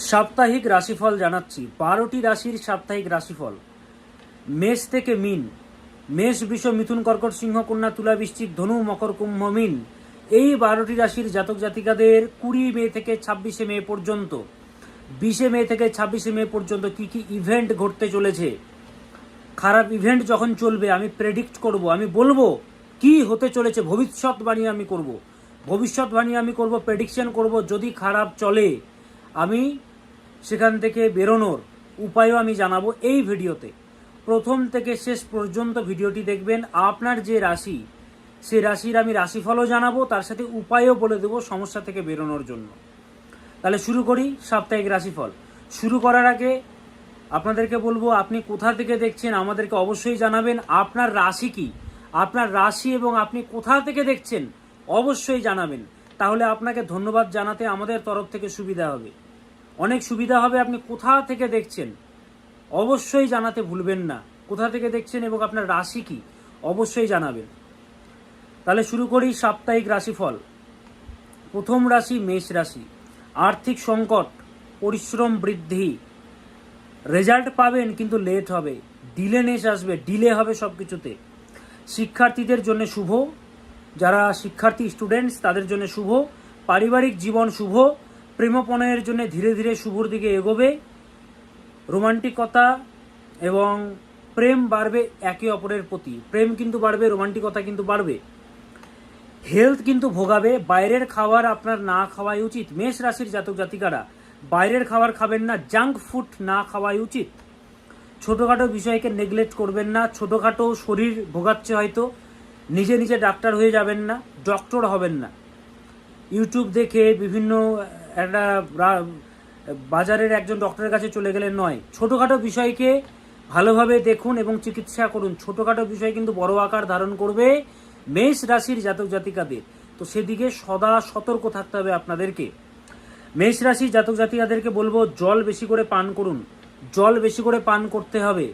সাপ্তাহিক রাশিফল জানাচ্ছি। বারোটি রাশির সাপ্তাহিক রাশিফল। মেষ থেকে মিন। মেষ, বৃষ, মিথুন, কর্কট সিংহ, কন্যা, তুলা, বৃশ্চিক, ধনু, মকর, কুম্ভ, মিন। এই বারোটি রাশির জাতক জাতিকাদের কুড়ি মে থেকে ছাব্বিশে মে পর্যন্ত। বিশে মে থেকে ছাব্বিশে মে পর্যন্ত কি কি ইভেন্ট ঘটতে চলেছে? খারাপ ইভেন্ট যখন চলবে, আমি প্রেডিক্ট করব। আমি বলব, কি হতে চলেছে? ভবিষ্যৎবাণী আমি করব। ভবিষ্যৎবাণী আমি করব প্রেডিকশন করব। যদি খারাপ চলে, আমি সেখান থেকে বেরোনোর উপায়ও আমি জানাব এই ভিডিওতে। প্রথম থেকে শেষ পর্যন্ত ভিডিওটি দেখবেন। আপনার যে রাশি সেই রাশির আমি রাশিফলও জানাব, তার সাথে উপায়ও বলে দেবো সমস্যা থেকে বেরোনোর জন্য। তাহলে শুরু করি সাপ্তাহিক রাশিফল। শুরু করার আগে আপনাদেরকে বলব, আপনি কোথা থেকে দেখছেন আমাদেরকে অবশ্যই জানাবেন। আপনার রাশি কি? আপনার রাশি এবং আপনি কোথা থেকে দেখছেন অবশ্যই জানাবেন। তাহলে আপনাকে ধন্যবাদ জানাতে আমাদের তরফ থেকে সুবিধা হবে। অনেক সুবিধা হবে, আপনি কোথা থেকে দেখছেন? অবশ্যই জানাতে ভুলবেন না। কোথা থেকে দেখছেন এবং আপনার রাশি কি? অবশ্যই জানাবেন। তাহলে শুরু করি সাপ্তাহিক রাশিফল। প্রথম রাশি মেষ রাশি। আর্থিক সংকট, পরিশ্রম বৃদ্ধি। রেজাল্ট পাবেন কিন্তু লেট হবে। ডিলেনেস আসবে, ডিলে হবে সব কিছুতে শিক্ষার্থীদের জন্য শুভ। যারা শিক্ষার্থী, স্টুডেন্টস, তাদের জন্য শুভ। পারিবারিক জীবন শুভ। প্রেমপণয়ের জন্য ধীরে ধীরে শুভর দিকে এগোবে। রোমান্টিকতা এবং প্রেম বাড়বে একে অপরের প্রতি। প্রেম কিন্তু বাড়বে রোমান্টিকতা কিন্তু বাড়বে। হেলথ কিন্তু ভোগাবে। বাইরের খাবার আপনার না খাওয়াই উচিত। মেষ রাশির জাতক জাতিকারা, বাইরের খাবার খাবেন না, জাঙ্ক ফুড না খাওয়াই উচিত। ছোটোখাটো বিষয়কে নেগলেক্ট করবেন না। ছোটোখাটো শরীর ভোগাচ্ছে হয়তো। নিজে নিজে ডাক্তার হয়ে যাবেন না, ডক্টর হবেন না। ইউটিউব দেখে বিভিন্ন একটা বাজারের একজন ডক্টরের কাছে চলে গেলে নয়। ছোটোখাটো বিষয়কে ভালোভাবে দেখুন এবং চিকিৎসা করুন। ছোটোখাটো বিষয় কিন্তু বড় আকার ধারণ করবে মেষ রাশির জাতক জাতিকাদের। তো সেদিকে সদা সতর্ক থাকতে হবে আপনাদেরকে। মেষ রাশির জাতক জাতিকাদেরকে বলব, জল বেশি করে পান করুন। জল বেশি করে পান করতে হবে।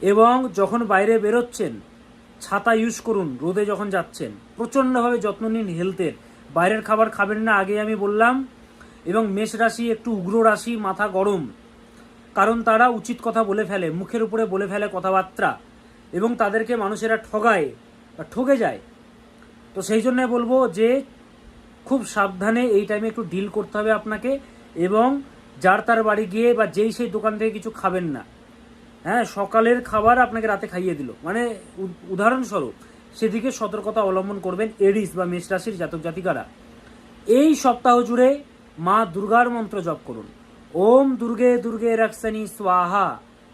এবং যখন বাইরে বেরোচ্ছেন, ছাতা ইউজ করুন, রোদে যখন যাচ্ছেন। প্রচণ্ডভাবে যত্ন নিন হেলথের বাইরের খাবার খাবেন না আগে আমি বললাম। এবং মেষ রাশি একটু উগ্র রাশি, মাথা গরম। কারণ তারা উচিত কথা বলে ফেলে, মুখের উপরে বলে ফেলে কথাবার্তা। এবং তাদেরকে মানুষেরা ঠগায় বা ঠকে যায়। তো সেই জন্য বলব যে, খুব সাবধানে এই টাইমে একটু ডিল করতে হবে আপনাকে। এবং যার তার বাড়ি গিয়ে বা যেই সেই দোকান থেকে কিছু খাবেন না। হ্যাঁ সকালের খাবার আপনাকে রাতে খাইয়ে দিল। মানে উদাহরণস্বরূপ সেদিকে সতর্কতা অবলম্বন করবেন এডিস বা মেষ রাশির জাতক জাতিকারা। এই সপ্তাহ জুড়ে মা দুর্গার মন্ত্র জপ করুন। ওম দুর্গে দুর্গে রাক্ষানি স্বাহা।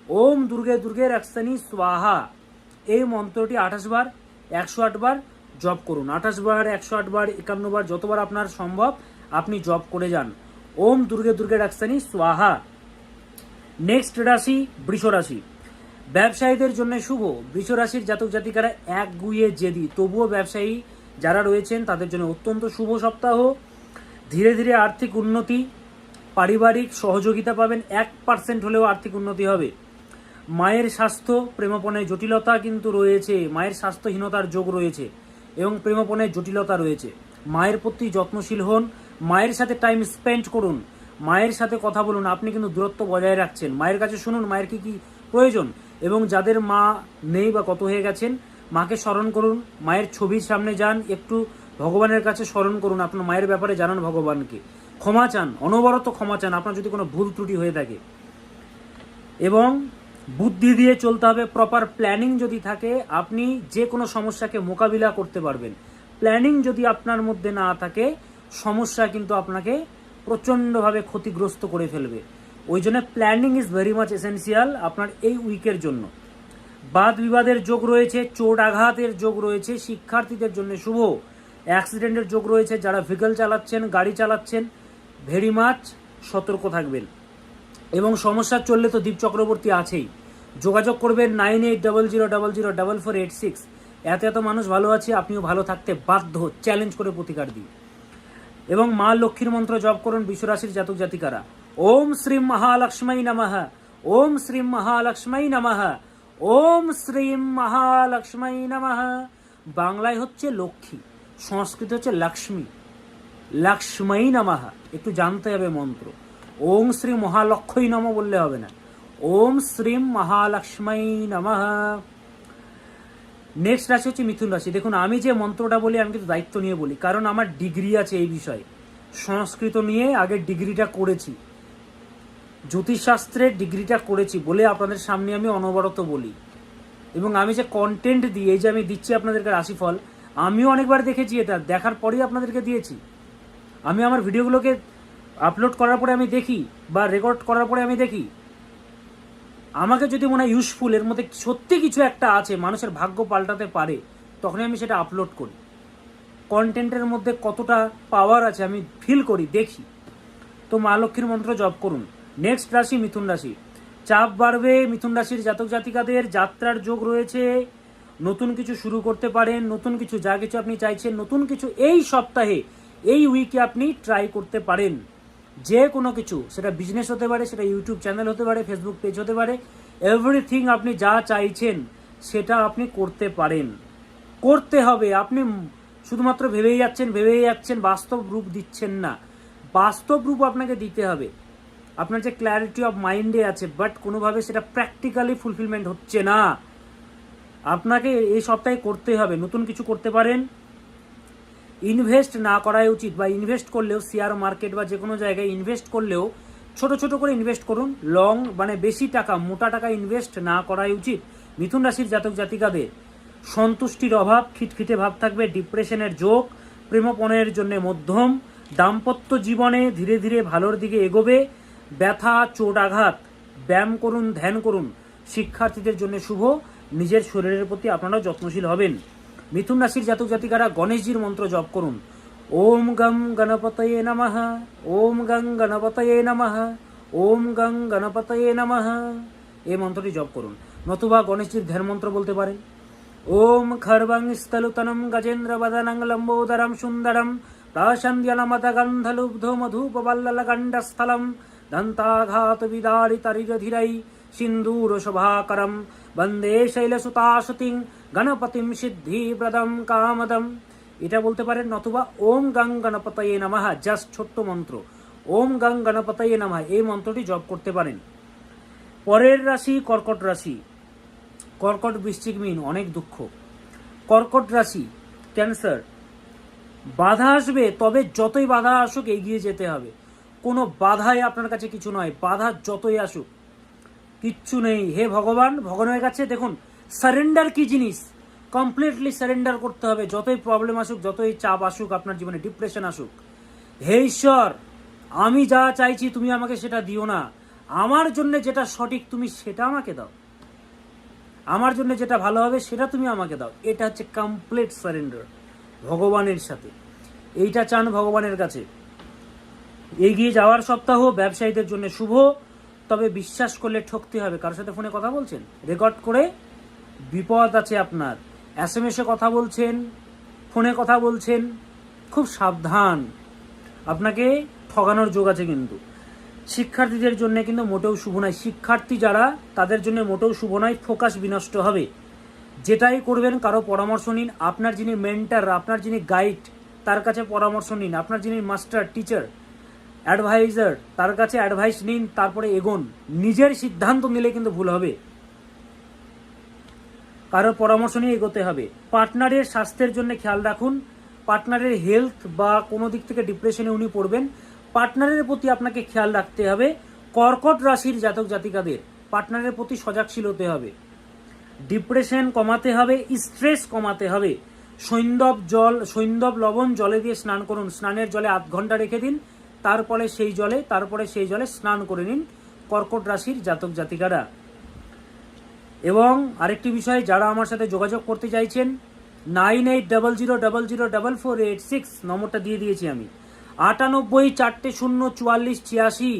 ওম দুর্গে দুর্গে রাক্ষানি স্বাহা। এই মন্ত্রটি আঠাশ বার, একশো আট বার জপ করুন। আঠাশ বার, একশো আট বার, একান্ন বার, যতবার আপনার সম্ভব আপনি জপ করে যান। ওম দুর্গে দুর্গে রাক্ষানি স্বাহা। নেক্সট রাশি, বৃষ রাশি। ব্যবসায়ীদের জন্য শুভ। বৃষ রাশির জাতক জাতিকারা এক গুইয়ে জেদি। তবুও ব্যবসায়ী যারা রয়েছেন, তাদের জন্য অত্যন্ত শুভ সপ্তাহ। ধীরে ধীরে আর্থিক উন্নতি, পারিবারিক সহযোগিতা পাবেন। এক পার্সেন্ট হলেও আর্থিক উন্নতি হবে। মায়ের স্বাস্থ্য প্রেমপণে জটিলতা কিন্তু রয়েছে। মায়ের স্বাস্থ্যহীনতার যোগ রয়েছে এবং প্রেমপণে জটিলতা রয়েছে। মায়ের প্রতি যত্নশীল হন। মায়ের সাথে টাইম স্পেন্ড করুন। মায়ের সাথে কথা বলুন। আপনি কিন্তু দূরত্ব বজায় রাখছেন। মায়ের কাছে শুনুন, মায়ের কি কি প্রয়োজন? এবং যাদের মা নেই বা কত হয়ে গেছেন, মাকে স্মরণ করুন, মায়ের ছবির সামনে যান, একটু ভগবানের কাছে স্মরণ করুন, আপনার মায়ের ব্যাপারে জানান ভগবানকে। ক্ষমা চান, অনবরত ক্ষমা চান, আপনার যদি কোনো ভুল ত্রুটি হয়ে থাকে। এবং বুদ্ধি দিয়ে চলতে হবে প্রপার প্ল্যানিং যদি থাকে, আপনি যে কোনো সমস্যাকে মোকাবিলা করতে পারবেন। প্ল্যানিং যদি আপনার মধ্যে না থাকে, সমস্যা কিন্তু আপনাকে প্রচণ্ডভাবে ক্ষতিগ্রস্ত করে ফেলবে। ওই জন্য planning is very much essential আপনার এই উইকের জন্য। বাদ বিবাদের যোগ রয়েছে, চোট আঘাতের যোগ রয়েছে, শিক্ষার্থীদের জন্য শুভ। অ্যাক্সিডেন্টের যোগ রয়েছে, যারা ভেহিকল চালাচ্ছেন, গাড়ি চালাচ্ছেন ভেরি মাচ সতর্ক থাকবেন। এবং সমস্যা চললে তো দীপ চক্রবর্তী আছেই। যোগাযোগ করবেন nine eight double zero double zero double four eight six এত এত মানুষ ভালো আছে, আপনিও ভালো থাকতে বাধ্য। চ্যালেঞ্জ করে প্রতিকার দিই এবং মা লক্ষ্মীর মন্ত্র জপ করুন, বিশ্বরাশির জাতক জাতিকারা। ওম শ্রীম মহালক্ষ্মী নমঃ ওম শ্রীম মহালক্ষ্মী নমঃ ওম শ্রীম মহালক্ষ্মী নমঃ বাংলায় হচ্ছে লক্ষ্মী, সংস্কৃত হচ্ছে লক্ষ্মী। লক্ষ্মী নমঃ। একটু জানতে হবে মন্ত্র। ওম শ্রী মহালক্ষ্মী নম বললে হবে না। ওম শ্রীম মহালক্ষ্মী নমঃ। নেক্সট রাশি হচ্ছে মিথুন রাশি। দেখুন, আমি যে মন্ত্রটা বলি, আমি কিন্তু দায়িত্ব নিয়ে বলি। কারণ আমার ডিগ্রি আছে এই বিষয়ে। সংস্কৃত নিয়ে আগে ডিগ্রিটা করেছি। জ্যোতিষশাস্ত্রের ডিগ্রিটা করেছি বলে আপনাদের সামনে আমি অনবরত বলি। এবং আমি যে কন্টেন্ট দিই, এই যে আমি দিচ্ছি আপনাদেরকে রাশিফল, আমিও অনেকবার দেখেছি এটা, দেখার পরেই আপনাদেরকে দিয়েছি। আমি আমার ভিডিওগুলোকে আপলোড করার পরে আমি দেখি বা রেকর্ড করার পরে আমি দেখি। আমাকে যদি মনে হয় ইউজফুল এর মধ্যে সত্যি কিছু একটা আছে, মানুষের ভাগ্য পাল্টাতে পারে, তখনই আমি সেটা আপলোড করি। কন্টেন্টের মধ্যে কতটা পাওয়ার আছে আমি ফিল করি, দেখি। তো মা লক্ষ্মীর মন্ত্র জপ করুন। নেক্সট রাশি মিথুন রাশি। চাপ বাড়বে মিথুন রাশির জাতক জাতিকাদের, যাত্রার যোগ রয়েছে, নতুন কিছু শুরু করতে পারেন, নতুন কিছু যা কিছু আপনি চাইছেন, নতুন কিছু এই সপ্তাহে, এই উইকে আপনি ট্রাই করতে পারেন। যে কোনো কিছু, সেটা বিজনেস হতে পারে, সেটা ইউটিউব চ্যানেল হতে পারে ফেসবুক পেজ হতে পারে এভরিথিং আপনি যা চাইছেন, সেটা আপনি করতে পারেন। করতে হবে, আপনি শুধুমাত্র ভেবেই যাচ্ছেন ভেবেই যাচ্ছেন, বাস্তব রূপ দিচ্ছেন না। বাস্তব রূপ আপনাকে দিতে হবে। আপনার যে ক্ল্যারিটি অফ মাইন্ডে আছে বাট কোনোভাবে সেটা প্র্যাকটিক্যালি ফুলফিলমেন্ট হচ্ছে না। আপনাকে এই সপ্তাহে করতে হবে, নতুন কিছু করতে পারেন। ইনভেস্ট না করাই উচিত, বা ইনভেস্ট করলেও শেয়ার মার্কেট বা যে কোনো জায়গায় ইনভেস্ট করলেও, ছোট ছোট করে ইনভেস্ট করুন। লং মানে বেশি টাকা, মোটা টাকা ইনভেস্ট না করাই উচিত। মিথুন রাশির জাতক জাতিকাদের সন্তুষ্টির অভাব, খিটখিটে ভাব থাকবে ডিপ্রেশনের যোগ প্রেমপণের জন্য মধ্যম, দাম্পত্য জীবনে ধীরে ধীরে ভালোর দিকে এগোবে। ব্যথা চোট আঘাত ব্যায়াম করুন, ধ্যান করুন। শিক্ষার্থীদের জন্য শুভ। নিজের শরীরের প্রতি আপনারা যত্নশীল হবেন। মিথুন রাশির জাতক জাতিকারা গণেশজির মন্ত্র জপ করুন। ওম গং গণপতয়ে নমঃ, ওম গং গণপতয়ে নমঃ, ওম গং গণপতয়ে নমঃ এই মন্ত্রটি জপ করুন। নতুবা গণেশজির ধ্যান মন্ত্র বলতে পারেন। ওম খর্বং স্থলুতনম গজেন্দ্র বদনং লম্বোদরম সুন্দরম প্রাসন্দ্যনমত গন্ধলুব্ধ মধুপবল্লল সিন্দূর শোভাকরম বন্দে শৈলসুতাশুতিং গণপতিম সিদ্ধিপ্রদম কামদম এটা বলতে পারেন নতুবা ওম গং গণপতয়ে নমঃ জাস্ট ছোট্ট মন্ত্র ওম গং গণপতয়ে নমঃ এই মন্ত্রটি জপ করতে পারেন। পরের রাশি কর্কট রাশি। কর্কট বৃশ্চিক মিন, অনেক দুঃখ। কর্কট রাশি, ক্যান্সার। বাধা আসবে, তবে যতই বাধা আসুক এগিয়ে যেতে হবে। কোনো বাধাই আপনার কাছে কিছু নয়, বাধা যতই আসুক। কিচ্ছু নেই। হে ভগবান ভগবানের কাছে দেখুন সারেন্ডার কি জিনিস? কমপ্লিটলি সারেন্ডার করতে হবে। যতই প্রবলেম আসুক, যতই চাপ আসুক, আপনার জীবনে ডিপ্রেশন আসুক। হে ঈশ্বর, আমি যা চাইছি তুমি আমাকে সেটা দিও না। আমার জন্য যেটা সঠিক তুমি সেটা আমাকে দাও। আমার জন্য যেটা ভালো হবে সেটা তুমি আমাকে দাও। এটা হচ্ছে কমপ্লিট সারেন্ডার ভগবানের সাথে। এইটা চান ভগবানের কাছে। এগিয়ে যাওয়ার সপ্তাহ, ব্যবসায়ীদের জন্য শুভ। তবে বিশ্বাস করলে ঠকতে হবে। কারোর সাথে ফোনে কথা বলছেন? রেকর্ড করে বিপদ আছে আপনার। এস এম এসে কথা বলছেন, ফোনে কথা বলছেন, খুব সাবধান। আপনাকে ঠগানোর যোগ আছে কিন্তু। শিক্ষার্থীদের জন্য কিন্তু মোটেও শুভ নয়। শিক্ষার্থী যারা, তাদের জন্য মোটেও শুভ নয়। ফোকাস বিনষ্ট হবে। যেটাই করবেন, কারও পরামর্শ নিন। আপনার যিনি মেন্টার আপনার যিনি গাইড তার কাছে পরামর্শ নিন। আপনার যিনি মাস্টার টিচার অ্যাডভাইজার, তার কাছে অ্যাডভাইস নিন, তারপরে এগোন। নিজের সিদ্ধান্ত নিলে কিন্তু ভুল হবে। কারোর পরামর্শ নিয়ে এগোতে হবে। পার্টনারের স্বাস্থ্যের জন্য খেয়াল রাখুন। পার্টনারের হেলথ বা কোনো দিক থেকে ডিপ্রেশনে উনি পড়বেন। পার্টনারের প্রতি আপনাকে খেয়াল রাখতে হবে। কর্কট রাশির জাতক জাতিকাদের পার্টনারের প্রতি সজাগশীল হতে হবে। ডিপ্রেশন কমাতে হবে, স্ট্রেস কমাতে হবে। সৈন্দব জল, সৈন্দব লবণ জলে দিয়ে স্নান করুন। স্নানের জলে আধ ঘণ্টা রেখে দিন। তারপরে সেই জলে, তারপরে সেই জলে স্নান করে নিন কর্কট রাশির জাতক জাতিকারা। এবং আরেকটি বিষয়, যারা আমার সাথে যোগাযোগ করতে চাইছেন, nine eight double zero double zero double four eight six নম্বরটা দিয়ে দিয়েছি আমি। আটানব্বই চারটে শূন্য চুয়াল্লিশ ছিয়াশি,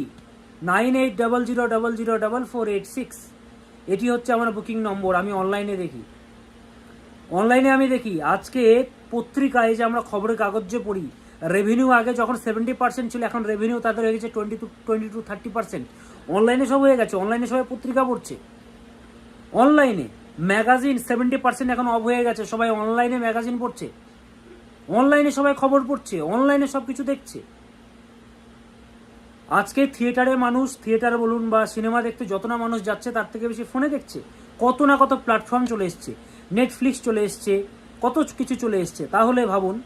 nine eight double zero double zero double four eight six. এটি হচ্ছে আমার বুকিং নম্বর, আমি অনলাইনে দেখি। অনলাইনে আমি দেখি, আজকে পত্রিকায় যে আমরা খবরের কাগজে পড়ি রেভিনিউ আগে যখন সেভেন্টি পার্সেন্ট ছিল, এখন রেভিনিউ তাদের হয়ে গেছে twenty two twenty two thirty percent অনলাইনে সব হয়ে গেছে অনলাইনে সবাই পত্রিকা পড়ছে। অনলাইনে ম্যাগাজিন সেভেন্টি পার্সেন্ট এখন অফ হয়ে গেছে, সবাই অনলাইনে ম্যাগাজিন পড়ছে। অনলাইনে সবাই খবর পড়ছে অনলাইনে সব কিছু দেখছে। আজকে থিয়েটারে মানুষ, থিয়েটার বলুন বা সিনেমা দেখতে যত না মানুষ যাচ্ছে, তার থেকে বেশি ফোনে দেখছে। কত না কত প্ল্যাটফর্ম চলে এসছে। নেটফ্লিক্স চলে এসছে, কত কিছু চলে এসছে। তাহলে ভাবুন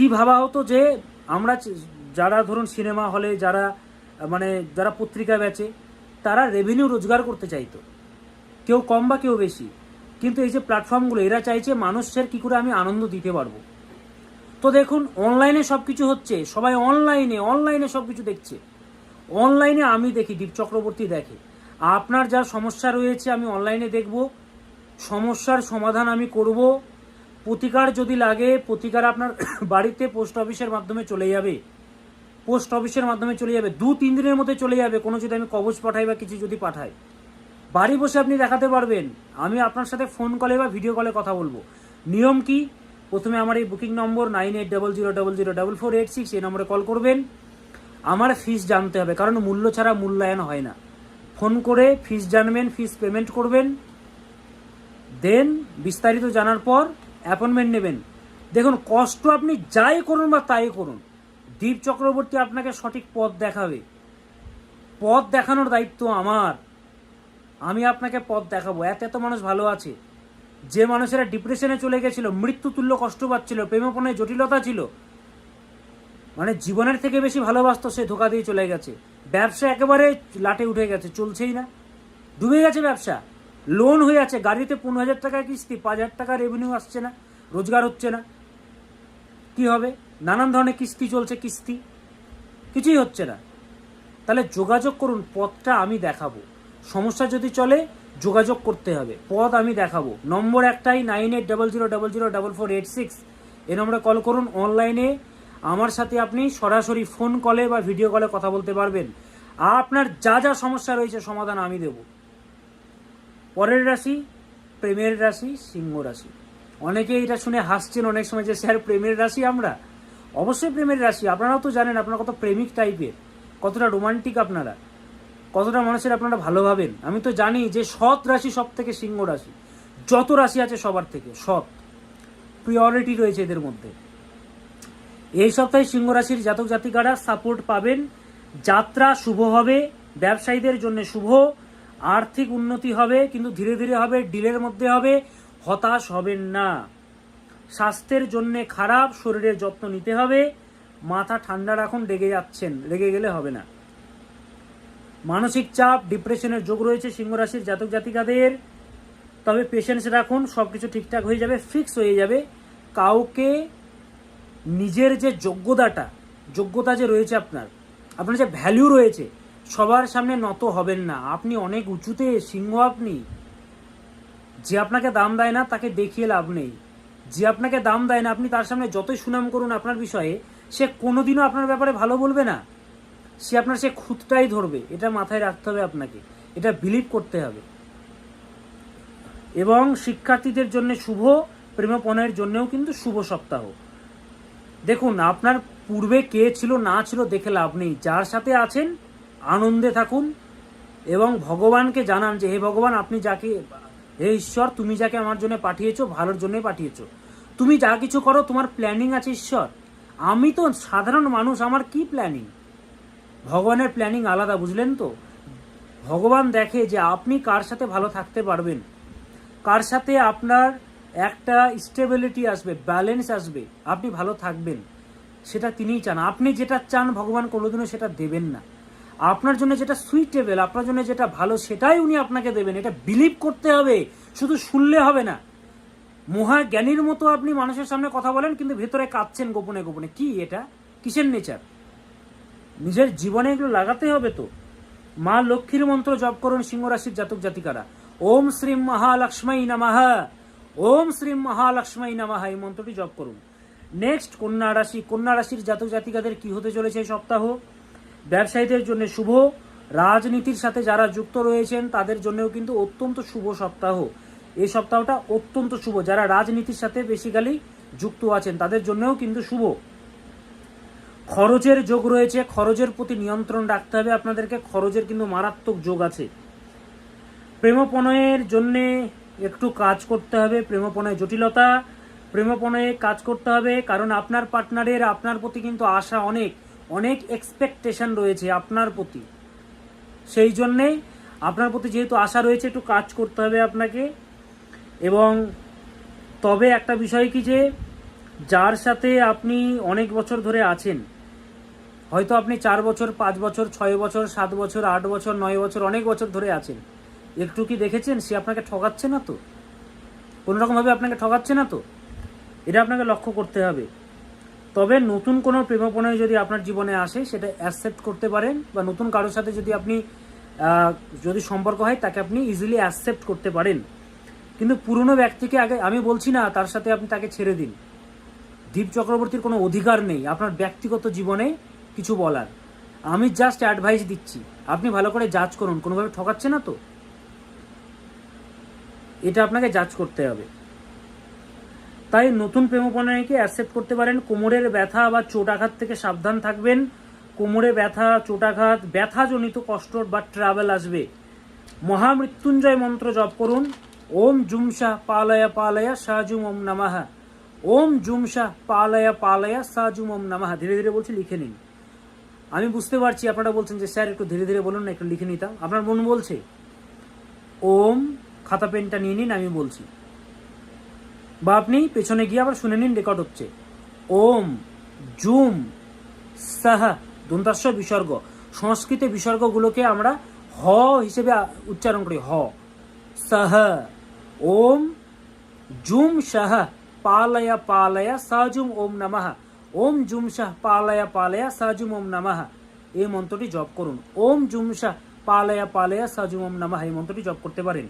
কি ভাবা হতো যে আমরা যারা ধরুন সিনেমা হলে, যারা মানে যারা পত্রিকা বেচে, তারা রেভিনিউ রোজগার করতে চাইতো। কেউ কম বা কেউ বেশি। কিন্তু এই যে প্ল্যাটফর্মগুলো এরা চাইছে মানুষের কি করে আমি আনন্দ দিতে পারব। তো দেখুন অনলাইনে সব কিছু হচ্ছে, সবাই অনলাইনে অনলাইনে সব কিছু দেখছে। অনলাইনে আমি দেখি, দীপ চক্রবর্তী দেখে। আপনার যা সমস্যা রয়েছে, আমি অনলাইনে দেখব। সমস্যার সমাধান আমি করব। প্রতিকার যদি লাগে, প্রতিকার আপনার বাড়িতে পোস্ট অফিসের মাধ্যমে চলে যাবে। পোস্ট অফিসের মাধ্যমে চলে যাবে। দু, তিন দিনের মধ্যে চলে যাবে, কোনো যদি আমি কবচ পাঠাই বা কিছু যদি পাঠাই। বাড়ি বসে আপনি দেখাতে পারবেন। আমি আপনার সাথে ফোন কলে বা ভিডিও কলে কথা বলব। নিয়ম কি? প্রথমে আমার এই booking number nine eight double zero double zero double four eight six এই নম্বরে কল করবেন। আমার ফিস জানতে হবে, কারণ মূল্য ছাড়া মূল্যায়ন হয় না। ফোন করে ফিস জানবেন ফিস পেমেন্ট করবেন। দেন বিস্তারিত জানার পর অ্যাপয়েন্টমেন্ট নেবেন। দেখুন, কষ্ট আপনি যাই করুন বা তাই করুন, দীপ চক্রবর্তী আপনাকে সঠিক পথ দেখাবে। পথ দেখানোর দায়িত্ব আমার। আমি আপনাকে পথ দেখাবো। এত এত মানুষ ভালো আছে। যে মানুষেরা ডিপ্রেশনে চলে গেছিল, মৃত্যু তুল্য কষ্ট পাচ্ছিল, প্রেমপণে জটিলতা ছিল মানে জীবনের থেকে বেশি ভালোবাসতো, সে ধোকা দিয়ে চলে গেছে। ব্যবসা একেবারে লাটে উঠে গেছে, চলছেই না। ডুবে গেছে ব্যবসা। লোন হয়ে আছে, গাড়িতে পনেরো হাজার টাকা কিস্তি, পাঁচ হাজার টাকা রেভিনিউ আসছে না, রোজগার হচ্ছে না। কি হবে? নানান ধরনের কিস্তি চলছে, কিস্তি। কিছুই হচ্ছে না। তাহলে যোগাযোগ করুন, পথটা আমি দেখাবো। সমস্যা যদি চলে, যোগাযোগ করতে হবে। পথ আমি দেখাবো। নম্বর একটাই nine eight double zero double zero double four eight six এই নম্বরে কল করুন। অনলাইনে আমার সাথে আপনি সরাসরি ফোন কলে বা ভিডিও কলে কথা বলতে পারবেন। আপনার যা যা সমস্যা রয়েছে, সমাধান আমি দেব। পরের রাশি, প্রেমের রাশি, সিংহ রাশি। অনেকে এটা শুনে হাসছেন, অনেক সময় যে, স্যার, প্রেমের রাশি আমরা? অবশ্যই প্রেমের রাশি। আপনারাও তো জানেন, আপনারা কত প্রেমিক টাইপের, কতটা রোমান্টিক আপনারা, কতটা মানুষের আপনারা ভালো ভাবেন আমি তো জানি যে, সৎ রাশি সব থেকে সিংহ রাশি। যত রাশি আছে সবার থেকে, সৎ। প্রিয়রিটি রয়েছে এদের মধ্যে। এই সপ্তাহে সিংহ রাশির জাতক জাতিকারা সাপোর্ট পাবেন। যাত্রা শুভ হবে, ব্যবসায়ীদের জন্য শুভ। আর্থিক উন্নতি হবে, কিন্তু ধীরে ধীরে হবে, ডিলের মধ্যে হবে, হতাশ হবেন না। স্বাস্থ্যের জন্য খারাপ, শরীরের যত্ন নিতে হবে, মাথা ঠান্ডা রাখুন, রেগে যাচ্ছেন, রেগে গেলে হবে না। মানসিক চাপ, ডিপ্রেশনের যোগ রয়েছে সিংহ রাশির জাতক জাতিকাদের। তবে পেশেন্স রাখুন সব কিছু ঠিকঠাক হয়ে যাবে ফিক্স হয়ে যাবে। কাউকে নিজের যে যোগ্যতাটা, যোগ্যতা যে রয়েছে আপনার আপনার যে ভ্যালু রয়েছে সবার সামনে নত হবেন না। আপনি অনেক উঁচুতে সিংহ আপনি। যে আপনাকে দাম দেয় না, তাকে দেখিয়ে লাভ নেই। যে আপনাকে দাম দেয় না, আপনি তার সামনে যতই সুনাম করুন আপনার বিষয়ে, সে কোনোদিনও আপনার ব্যাপারে ভালো বলবে না। সে আপনার, সে খুঁতটাই ধরবে। এটা মাথায় রাখতে হবে আপনাকে। এটা বিলিভ করতে হবে। এবং শিক্ষার্থীদের জন্য শুভ, প্রেমপণের জন্যও কিন্তু শুভ সপ্তাহ। দেখুন, আপনার পূর্বে কে ছিল, না ছিল, দেখে লাভ নেই। যার সাথে আছেন আনন্দে থাকুন এবং ভগবানকে জানান যে, হে ভগবান, আপনি যাকে, হে ঈশ্বর, তুমি যাকে আমার জন্য পাঠিয়েছো, ভালোর জন্য পাঠিয়েছো। তুমি যা কিছু করো, তোমার প্ল্যানিং আছে ঈশ্বর। আমি তো সাধারণ মানুষ, আমার কি প্ল্যানিং ভগবানের প্ল্যানিং আলাদা, বুঝলেন তো? ভগবান দেখে যে, আপনি কার সাথে ভালো থাকতে পারবেন? কার সাথে আপনার একটা স্টেবিলিটি আসবে ব্যালেন্স আসবে? আপনি ভালো থাকবেন? সেটা তিনিই চান। আপনি যেটা চান, ভগবান কোনোদিনও সেটা দেবেন না। আপনার জন্য যেটা সুইটেবল আপনার জন্য যেটা ভালো, সেটাই উনি আপনাকে দেবেন। এটা বিলিভ করতে হবে, শুধু শুনলে হবে না। মহা জ্ঞানীর মতো আপনি মানুষের সামনে কথা বলেন, কিন্তু ভেতরে কাঁদছেন গোপনে গোপনে। কি এটা? কিসের নেচার নিজের জীবনে এগুলো লাগাতে হবে তো। মা লক্ষ্মীর মন্ত্র জপ করুন সিংহ রাশির জাতক জাতিকারা। ওম শ্রীম মহালক্ষ্মী নমঃ। ওম শ্রীম মহালক্ষ্মী নমঃ, এই মন্ত্রটি জপ করুন। নেক্সট কন্যা রাশি। কন্যা রাশির জাতক জাতিকাদের কি হতে চলেছে এই সপ্তাহ? ব্যবসায়ীদের জন্য শুভ। রাজনীতির সাথে যারা যুক্ত রয়েছেন, তাদের জন্যও কিন্তু অত্যন্ত শুভ সপ্তাহ। এই সপ্তাহটা অত্যন্ত শুভ। যারা রাজনীতির সাথে বেসিক্যালি যুক্ত আছেন, তাদের জন্যও কিন্তু শুভ। খরচের যোগ রয়েছে। খরচের প্রতি নিয়ন্ত্রণ রাখতে হবে আপনাদেরকে। খরচের কিন্তু মারাত্মক যোগ আছে। প্রেমপণয়ের জন্যে একটু কাজ করতে হবে। প্রেমপণয় জটিলতা। প্রেমপণয়ে কাজ করতে হবে। কারণ আপনার পার্টনারের আপনার প্রতি কিন্তু আশা অনেক। অনেক এক্সপেকটেশন রয়েছে আপনার প্রতি। সেই জন্যে আপনার প্রতি যেহেতু আশা রয়েছে, একটু কাজ করতে হবে আপনাকে। এবং তবে একটা বিষয় কি যে, যার সাথে আপনি অনেক বছর ধরে আছেন, হয়তো আপনি চার বছর, পাঁচ বছর, ছয় বছর, সাত বছর, আট বছর, নয় বছর, অনেক বছর ধরে আছেন। একটু কি দেখেছেন সে আপনাকে ঠকাচ্ছে না তো? কোনোরকমভাবে আপনাকে ঠকাচ্ছে না তো? এটা আপনাকে লক্ষ্য করতে হবে। তবে নতুন কোনো প্রেমপণয় যদি আপনার জীবনে আসে, সেটা অ্যাকসেপ্ট করতে পারেন বা নতুন কারোর সাথে যদি আপনি যদি সম্পর্ক হয়, তাকে আপনি ইজিলি অ্যাকসেপ্ট করতে পারেন। কিন্তু পুরনো ব্যক্তিকে আগে, আমি বলছি না, তার সাথে আপনি তাকে ছেড়ে দিন। দীপ চক্রবর্তীর কোনো অধিকার নেই। আপনার ব্যক্তিগত জীবনে কিছু বলার। আমি জাস্ট অ্যাডভাইস দিচ্ছি। আপনি ভালো করে জাজ করুন। কোনোভাবে ঠকাচ্ছে না তো? এটা আপনাকে জাজ করতে হবে। তাই নতুন প্রেমপণায়কে অ্যাকসেপ্ট করতে পারেন। কোমরের ব্যথা বা চোটাঘাত থেকে সাবধান থাকবেন। কোমরে ব্যথা, চোটাঘাত, ব্যথাজনিত কষ্ট বা ট্রাভেল আসবে। মহামৃত্যুঞ্জয় মন্ত্র জপ করুন। ওম জুমসা পালয়া পালয়া সাজুম ওম নামাহা ওম জুমসা পালয়া পালয়া সাজুম ওম নামাহা ধীরে ধীরে বলছি, লিখে নিন। আমি বুঝতে পারছি, আপনারা বলছেন যে, স্যার, একটু ধীরে ধীরে বলুন না, একটু লিখে নিতাম। আপনার মন বলছে? ওম, খাতা, পেনটা নিয়ে নিন, আমি বলছি। বা আপনি পেছনে গিয়ে আবার শুনে নিন রেকর্ড হচ্ছে। ওম, জুম, সাহ, দন্তাস্য বিসর্গ। সংস্কৃতে বিসর্গগুলোকে আমরা হ হিসেবে উচ্চারণ করি, হ। সাহ, ওম, জুম শাহ পালয়া পালয়া, সাজুম, ওম নমঃ। ওম, জুম শাহ পালয়া পালয়া, সাজুম, ওম নমঃ। এই মন্ত্রটি জপ করুন। ওম, জুম শাহ পালয়া পালয়া, সাজুম, ওম নমঃ। এই মন্ত্রটি জপ করতে পারেন।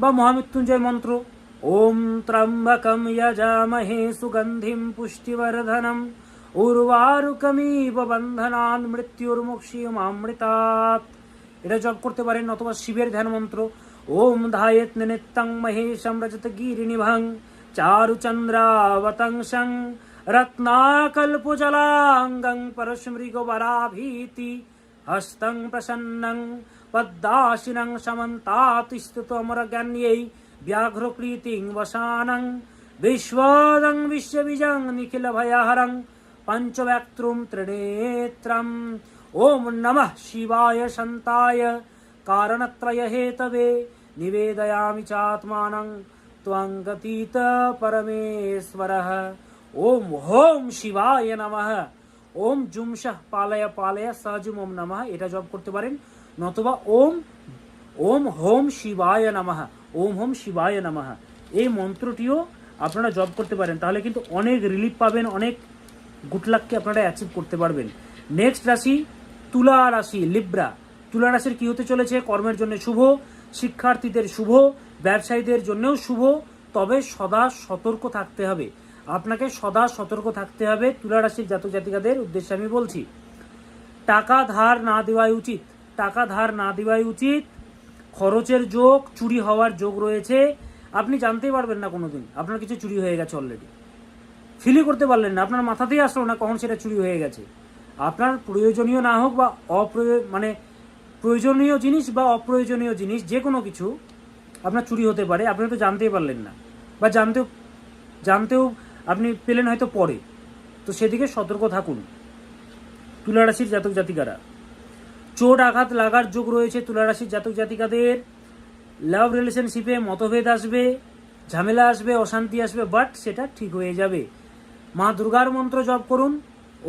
বা মহামৃত্যুঞ্জয় মন্ত্র। ওম ত্রম্বকম যজামহে সুগন্ধিম পুষ্টিবর্ধনম উর্বারুকমিব বন্ধনান মৃত্যুর্মুক্ষীয়মামৃতাৎ এটা জপ করতে পারেন অথবা শিবের ধ্যান মন্ত্র। ওম ধায়েত নিত্যং মহেশম রজত গিরিনিভং চারুচন্দ্রাবতংসং রত্নাকল্পজলাঙ্গং পরশমৃগবরাভীতি, হস্তং প্রসন্নং, পদ্মাসিনং সমন্তাতিস্তমরজ্ঞান্যৈ ব্যাঘ্রপ্রীতিং व्याघ्रप्रीतिं वसानं विश्वादं विश्वविजं निखिलभयहरं पञ्चव्यक्तृं त्रिनेत्रम् ॐ नमः शिवाय शन्ताय कारणत्रयहेतवे निवेदयामि चात्मानं त्वङ्गतीत परमेश्वरः ॐ हों শিবায় নমঃ ওম জুমশাহ পালায়া পালায়া সাহজুম ওম নমঃ এটা জপ করতে পারেন নতুবা ওম ওম হোম শিবায় নমঃ ওম হোম শিবায় নমঃ। এই মন্ত্রটিও আপনারা জপ করতে পারেন, তাহলে কিন্তু অনেক রিলিফ পাবেন, অনেক গুড লাককে আপনারা অ্যাচিভ করতে পারবেন। নেক্সট রাশি তুলা রাশি লিব্রা তুলা রাশির কি হতে চলেছে? কর্মের জন্য শুভ, শিক্ষার্থীদের শুভ, ব্যবসায়ীদের জন্যও শুভ, তবে সদা সতর্ক থাকতে হবে। আপনাকে সদা সতর্ক থাকতে হবে তুলা রাশির জাতক জাতিকাদের উদ্দেশ্যে আমি বলছি। টাকা ধার না দেওয়াই উচিত, টাকা ধার না দেওয়াই উচিত খরচের যোগ, চুরি হওয়ার যোগ রয়েছে। আপনি জানতেই পারবেন না কোনো দিন আপনার কিছু চুরি হয়ে গেছে অলরেডি ফিলই করতে পারলেন না। আপনার মাথাতেই আসলো না কখন সেটা চুরি হয়ে গেছে। আপনার প্রয়োজনীয় না হোক বা অপ্রয়োজ মানে প্রয়োজনীয় জিনিস বা অপ্রয়োজনীয় জিনিস, যে কোনো কিছু আপনার চুরি হতে পারে। আপনি হয়তো জানতেই পারলেন না। বা জানতেও জানতেও আপনি পেলেন হয়তো পরে। তো সেদিকে সতর্ক থাকুন। তুলা রাশির জাতক জাতিকারা। চোট আঘাত লাগার যোগ রয়েছে তুলা রাশির জাতক জাতিকাদের। লাভ রিলেশনশিপে মতভেদ আসবে, ঝামেলা আসবে, অশান্তি আসবে বাট সেটা ঠিক হয়ে যাবে। মা দুর্গার মন্ত্র জপ করুন।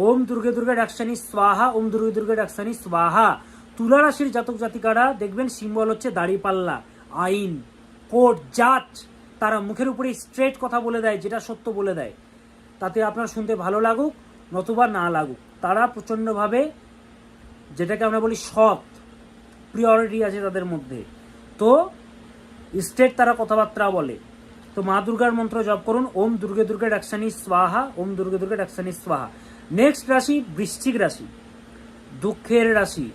ওম দুর্গে দুর্গে ডাকসানি স্বাহা, ওম দুর্গে দুর্গে ডাকসানি স্বাহা। তুলা রাশির জাতক জাতিকারা দেখবেন সিম্বল হচ্ছে দাড়িপাল্লা আইন কোর্ট জাজ তারা মুখের উপরে স্ট্রেট কথা বলে দেয়, যেটা সত্য বলে দেয়। তাতে আপনার শুনতে ভালো লাগুক, নতুবা না লাগুক। তারা প্রচণ্ডভাবে যেটাকে আমরা বলি সৎ প্রিয়রিটি আছে তাদের মধ্যে। তো স্টেট তারা কথাবার্তা বলে। তো মা দুর্গার মন্ত্র জপ করুন, ওম দুর্গে দুর্গে ডাকসানি স্বাহা, ওম দুর্গে দুর্গে ডাকসানি স্বাহা। নেক্সট রাশি বৃশ্চিক রাশি, দুঃখের রাশি।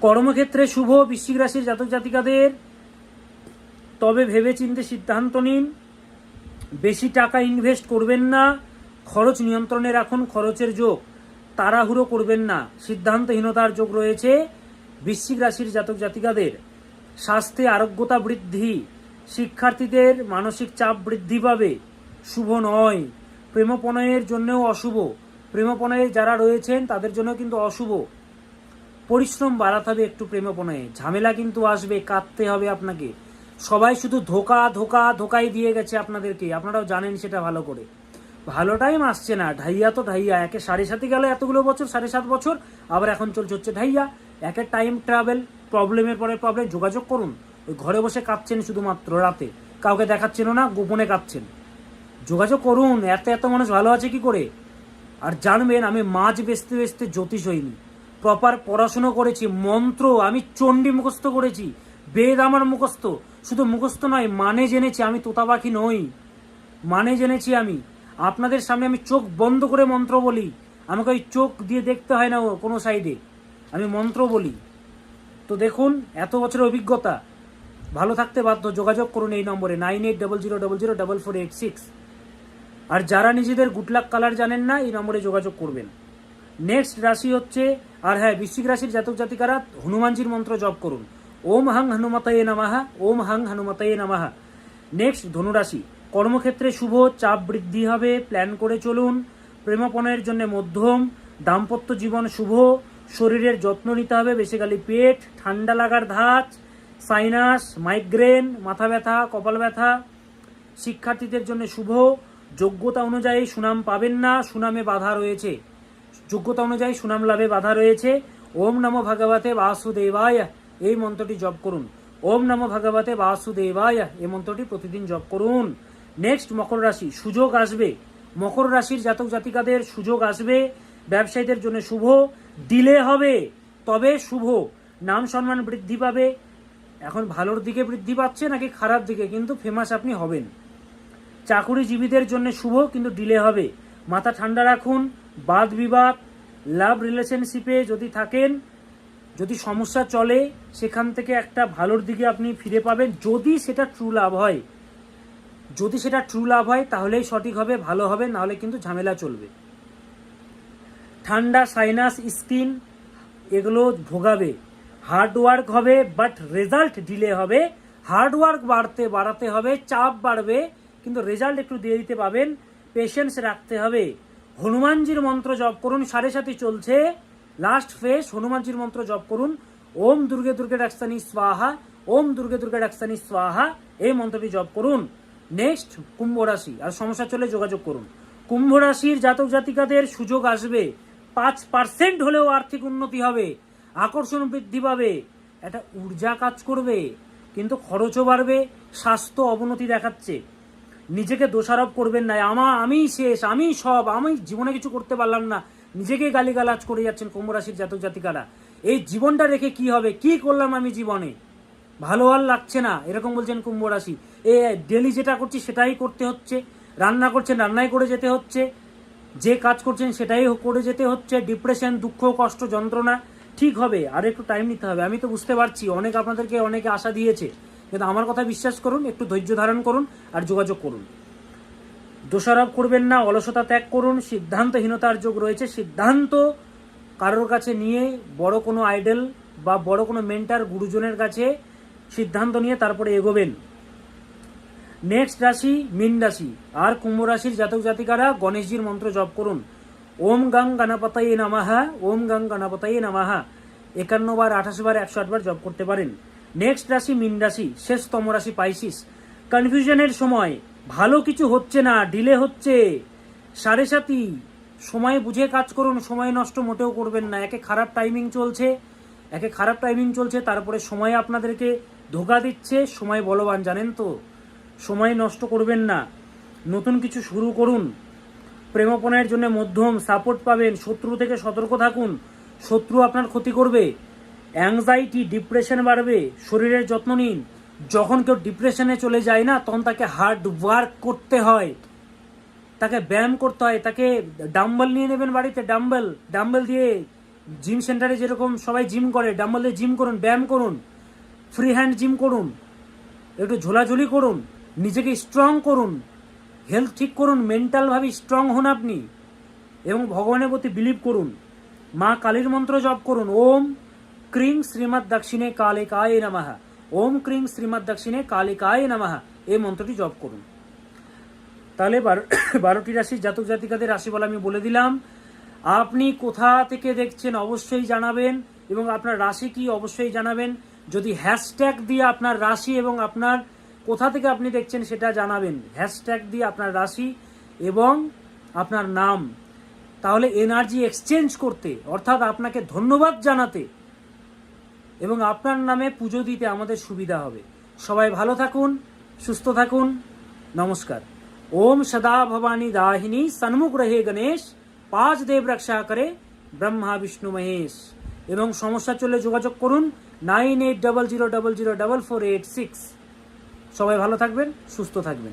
কর্মক্ষেত্রে শুভ বৃশ্চিক রাশির জাতক জাতিকাদের। তবে ভেবে চিন্তে সিদ্ধান্ত নিন, বেশি টাকা ইনভেস্ট করবেন না, খরচ নিয়ন্ত্রণে রাখুন, খরচের যোগ। তাড়াহুড়ো করবেন না। সিদ্ধান্তহীনতার যোগ রয়েছে বৃশ্চিক রাশির জাতক জাতিকাদের। স্বাস্থ্যে আরোগ্যতা বৃদ্ধি, শিক্ষার্থীদের মানসিক চাপ বৃদ্ধি পাবে, শুভ নয়। প্রেমপণয়ের জন্যও অশুভ। প্রেমপণয়ে যারা রয়েছেন, তাদের জন্য কিন্তু অশুভ। পরিশ্রম বাড়াতে হবে একটু প্রেমপণয়ে। ঝামেলা কিন্তু আসবে, কাঁদতে হবে আপনাকে। সবাই শুধু ধোকা ধোকা ধোকাই দিয়ে গেছে আপনাদেরকে। আপনারাও জানেন সেটা ভালো করে। ভালো টাইম আসছে না। ঢাইয়া তো ঢাইয়া। একে সাড়ে সাথে গেল এতগুলো বছর, সাড়ে সাত বছর। আবার এখন চলছে হচ্ছে ঢাইয়া। একে টাইম ট্রাভেল প্রবলেমের পরে প্রবলেম যোগাযোগ করুন। ওই ঘরে বসে কাঁদছেন শুধুমাত্র রাতে। কাউকে দেখাচ্ছেনও না, গোপনে কাঁদছেন যোগাযোগ করুন। এত এত মানুষ ভালো আছে কি করে? আর জানবেন, আমি মাছ বেচতে বেচতে জ্যোতিষ হইনি। প্রপার পড়াশুনো করেছি, মন্ত্র আমি চণ্ডী মুখস্থ করেছি। বেদ আমার মুখস্থ। শুধু মুখস্থ নয় মানে জেনেছি আমি তোতা পাখি নই। মানে জেনেছি আমি। আপনাদের সামনে আমি চোখ বন্ধ করে মন্ত্র বলি। আমাকে ওই চোখ দিয়ে দেখতে হয় না ও কোনো সাইডে। আমি মন্ত্র বলি। তো দেখুন, এত বছরের অভিজ্ঞতা। ভালো থাকতে বাধ্য। যোগাযোগ করুন এই নম্বরে। Nine eight double zero double zero double four eight six. আর যারা নিজেদের গুটলাক কালার জানেন না, এই নম্বরে যোগাযোগ করবেন। নেক্সট রাশি হচ্ছে, আর হ্যাঁ বৃশ্চিক রাশির জাতক জাতিকারা, হনুমানজির মন্ত্র জপ করুন। ওম হাং হনুমতায়ে নামাহা ওম হাং হনুমতায়ে নামাহা নেক্সট ধনুরাশি কর্মক্ষেত্রে শুভ, চাপ বৃদ্ধি হবে প্ল্যান করে চলুন। প্রেমপণের জন্য মধ্যম, দাম্পত্য জীবন শুভ, শরীরের যত্ন নিতে হবে বেসিক্যালি পেট, ঠান্ডা লাগার ধাঁচ সাইনাস মাইগ্রেন মাথা ব্যথা, কপাল ব্যথা। শিক্ষার্থীদের জন্য শুভ, যোগ্যতা অনুযায়ী সুনাম পাবেন না, সুনামে বাধা রয়েছে। যোগ্যতা অনুযায়ী সুনাম লাভে বাধা রয়েছে। ওম নম ভগবতে বাসুদেবায়, এই মন্ত্রটি জপ করুন। ওম নম ভগবতে বাসুদেবায়, এই মন্ত্রটি প্রতিদিন জপ করুন। নেক্সট মকর রাশি। সুযোগ আসবে। মকর রাশির জাতক জাতিকাদের সুযোগ আসবে। ব্যবসায়ীদের জন্য শুভ। ডিলে হবে। তবে শুভ। নাম সম্মান বৃদ্ধি পাবে। এখন ভালোর দিকে বৃদ্ধি পাচ্ছে নাকি খারাপ দিকে? কিন্তু ফেমাস আপনি হবেন। চাকুরিজীবীদের জন্য শুভ, কিন্তু ডিলে হবে। মাথা ঠান্ডা রাখুন। বাদ বিবাদ। লাভ রিলেশনশিপে যদি থাকেন, যদি সমস্যা চলে, সেখান থেকে একটা ভালোর দিকে আপনি ফিরে পাবেন। যদি সেটা ট্রু লাভ হয় যদি সেটা ট্রু লাভ হয়, তাহলেই সঠিক হবে, ভালো হবে, নাহলে কিন্তু ঝামেলা চলবে। ঠান্ডা সাইনাস স্কিন এগুলো ভোগাবে। হার্ড ওয়ার্ক হবে বাট রেজাল্ট ডিলে হবে। হার্ড ওয়ার্ক বাড়তে, বাড়াতে হবে, চাপ বাড়বে, কিন্তু রেজাল্ট একটু দিয়ে দিতে পাবেন পেশেন্স রাখতে হবে। হনুমানজির মন্ত্র জপ করুন, সাড়ে সাথে চলছে। লাস্ট ফেস হনুমানজির মন্ত্র জপ করুন। ওম দুর্গে দুর্গে ডাকস্তানি স্বাহা, ওম দুর্গে দুর্গে ডাকস্তানি স্বাহা, এই মন্ত্রটি জপ করুন। নেক্সট, কুম্ভ রাশি। আর সমস্যা চলে যোগাযোগ করুন। কুম্ভ রাশির জাতক জাতিকাদের সুযোগ আসবে। পাঁচ পার্সেন্ট হলেও আর্থিক উন্নতি হবে। আকর্ষণ বৃদ্ধি পাবে। একটা ঊর্জা কাজ করবে। কিন্তু খরচও বাড়বে। স্বাস্থ্য অবনতি দেখাচ্ছে। নিজেকে দোষারোপ করবেন না। আমা, আমি শেষ, আমি সব, আমি জীবনে কিছু করতে পারলাম না। নিজেকে গালিগালাজ করে যাচ্ছেন কুম্ভ রাশির জাতক জাতিকারা। এই জীবনটা রেখে কি হবে? কি করলাম আমি জীবনে? ভালো আর লাগছে না, এরকম বলছেন কুম্ভ রাশি। এ ডেলি যেটা করছি সেটাই করতে হচ্ছে, রান্না করছেন রান্নাই করে যেতে হচ্ছে, যে কাজ করছেন সেটাই করে যেতে হচ্ছে ডিপ্রেশন দুঃখ, কষ্ট, যন্ত্রণা, ঠিক হবে, আর একটু টাইম নিতে হবে। আমি তো বুঝতে পারছি, অনেক আপনাদেরকে অনেকে আশা দিয়েছে, কিন্তু আমার কথা বিশ্বাস করুন, একটু ধৈর্য ধারণ করুন আর যোগাযোগ করুন। দোষারোপ করবেন না, অলসতা ত্যাগ করুন, সিদ্ধান্তহীনতার যোগ রয়েছে, সিদ্ধান্ত কারোর কাছে নিয়ে বড় কোনো আইডল বা বড় কোনো মেন্টার গুরুজনের কাছে সিদ্ধান্ত নিয়ে তারপরে এগোবেন। নেক্সট রাশি, মীন রাশি। আর কুম্ভ রাশির জাতক জাতিকারা, গণেশজির মন্ত্র জপ করুন। ওম গাং গণপতায়ে নামাহা ওম গাং গণপতায়ে নামাহা একান্ন বার, আঠাশ বার, একশো আট বার জপ করতে পারেন। নেক্সট রাশি, মীন রাশি। শেষতম রাশি, পাইসিস। কনফিউশনের সময়, ভালো কিছু হচ্ছে না, ডিলে হচ্ছে। সাড়ে সাতি, সময় বুঝে কাজ করুন, সময় নষ্ট মোটেও করবেন না। একে খারাপ টাইমিং চলছে, একে খারাপ টাইমিং চলছে, তারপরে সময় আপনাদেরকে ধোকা দিচ্ছে, সময় বলবান, জানেন তো? সময় নষ্ট করবেন না। নতুন কিছু শুরু করুন। প্রেমপণের জন্য মধ্যম সাপোর্ট পাবেন। শত্রু থেকে সতর্ক থাকুন। শত্রু আপনার ক্ষতি করবে। অ্যাংজাইটি ডিপ্রেশন বাড়বে। শরীরের যত্ন নিন। যখন কেউ ডিপ্রেশনে চলে যায় না, তখন তাকে হার্ড ওয়ার্ক করতে হয়। তাকে ব্যায়াম করতে হয়। তাকে ডাম্বেল নিয়ে নেবেন বাড়িতে ডাম্বেল ডাম্বেল দিয়ে জিম সেন্টারে যেরকম সবাই জিম করে ডাম্বেল দিয়ে জিম করুন, ব্যায়াম করুন। ফ্রি হ্যান্ড জিম করুন, একটু ঝোলাঝুলি করুন, নিজেকে স্ট্রং করুন হেলথ ঠিক করুন মেন্টালভাবে স্ট্রং হন আপনি এবং ভগবানের প্রতি বিলিভ করুন। মা কালীর মন্ত্র জপ করুন। ওম ক্রিং শ্রীমৎ দক্ষিণে কালে কায়ে নামাহা ওম ক্রিং শ্রীমৎ দক্ষিণে কালে কায়ে নামাহা এই মন্ত্রটি জপ করুন। তাহলে বারো বারোটি রাশির জাতক জাতিকাদের রাশি বলে আমি বলে দিলাম। আপনি কোথা থেকে দেখছেন অবশ্যই জানাবেন এবং আপনার রাশি কি অবশ্যই জানাবেন। যদি হ্যাশট্যাগ দিয়ে আপনার রাশি এবং আপনার কোথা থেকে আপনি দেখছেন সেটা জানাবেন। হ্যাশট্যাগ দিয়ে আপনার রাশি এবং আপনার নাম। তাহলে এনার্জি এক্সচেঞ্জ করতে, অর্থাৎ আপনাকে ধন্যবাদ জানাতে এবং আপনার নামে পুজো দিতে আমাদের সুবিধা হবে। সবাই ভালো থাকুন, সুস্থ থাকুন, নমস্কার। ওম সদা ভবানী দাহিনী, সন্মুখ রহে গণেশ, পাঁচ দেব রক্ষা করে ব্রহ্মা, বিষ্ণু, মহেশ। এবং সমস্যা চলে যোগাযোগ করুন nine eight double zero double zero double four eight six. সবাই ভালো থাকবেন, সুস্থ থাকবেন।